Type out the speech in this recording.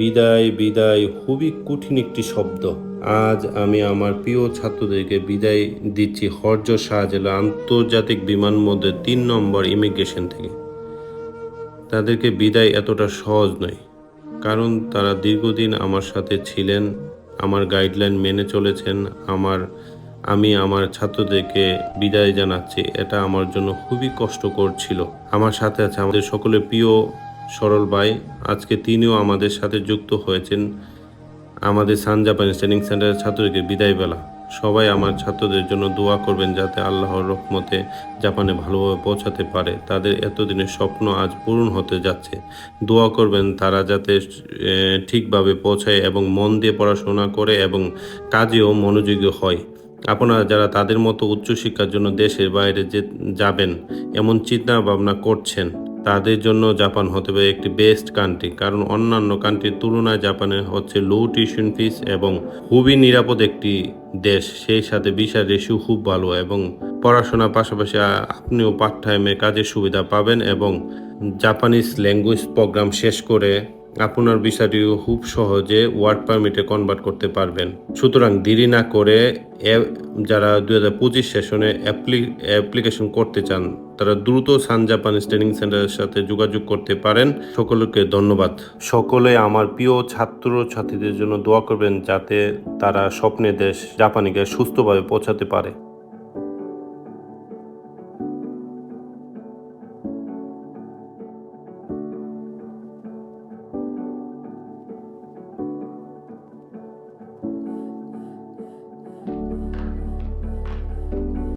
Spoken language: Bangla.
বিদায় বিদায়, খুবই কঠিন একটি শব্দ। আজ আমি আমার প্রিয় ছাত্রদেরকে বিদায় দিচ্ছি হরজ শাহজালা আন্তর্জাতিক বিমানবন্দর তিন নম্বর ইমিগ্রেশন থেকে। তাদেরকে বিদায় এতটা সহজ নয়, কারণ তারা দীর্ঘদিন আমার সাথে ছিলেন, আমার গাইডলাইন মেনে চলেছেন, আমার, আমি আমার ছাত্রদেরকে বিদায় জানাচ্ছি, এটা আমার জন্য খুবই কষ্টকর ছিল। আমার সাথে আছে আমাদের সকলের প্রিয় সরল ভাই, আজকে তিনিও আমাদের সাথে যুক্ত হয়েছেন আমাদের সান জাপান ট্রেনিং সেন্টারের ছাত্রদেরকে বিদায় বেলা সবাই আমার ছাত্রদের জন্য দোয়া করবেন যাতে আল্লাহর রহমতে জাপানে ভালোভাবে পৌঁছাতে পারে। তাদের এতদিনের স্বপ্ন আজ পূরণ হতে যাচ্ছে। দোয়া করবেন তারা যাতে ঠিকভাবে পৌঁছায় এবং মন দিয়ে পড়াশোনা করে এবং কাজেও মনোযোগী হয়। আপনারা যারা তাদের মতো উচ্চশিক্ষার জন্য দেশের বাইরে যাবেন, এমন চিন্তা ভাবনা করছেন তাদের জন্য জাপান হতে পারে একটি বেস্ট কান্ট্রি কারণ অন্যান্য কান্ট্রির তুলনায় জাপানে হচ্ছে লো টিউশন ফিস এবং খুবই নিরাপদ একটি দেশ। সেই সাথে বিশাল রেশিও খুব ভালো এবং পড়াশোনার পাশাপাশি আপনিও পার্ট টাইমে কাজের সুবিধা পাবেন এবং জাপানিজ ল্যাঙ্গুয়েজ প্রোগ্রাম শেষ করে আপনার বিষয়টিও খুব সহজে ওয়ার্ক পারমিটে কনভার্ট করতে পারবেন। সুতরাং দেরি না করে যারা দুই হাজার পঁচিশ সেশনে অ্যাপ্লিকেশন করতে চান, তারা দ্রুত সান জাপানিজ ট্রেনিং সেন্টারের সাথে যোগাযোগ করতে পারেন। সকলকে ধন্যবাদ। সকলে আমার প্রিয় ছাত্র ছাত্রীদের জন্য দোয়া করবেন যাতে তারা স্বপ্নে দেশ জাপানিকে সুস্থভাবে পৌঁছাতে পারে।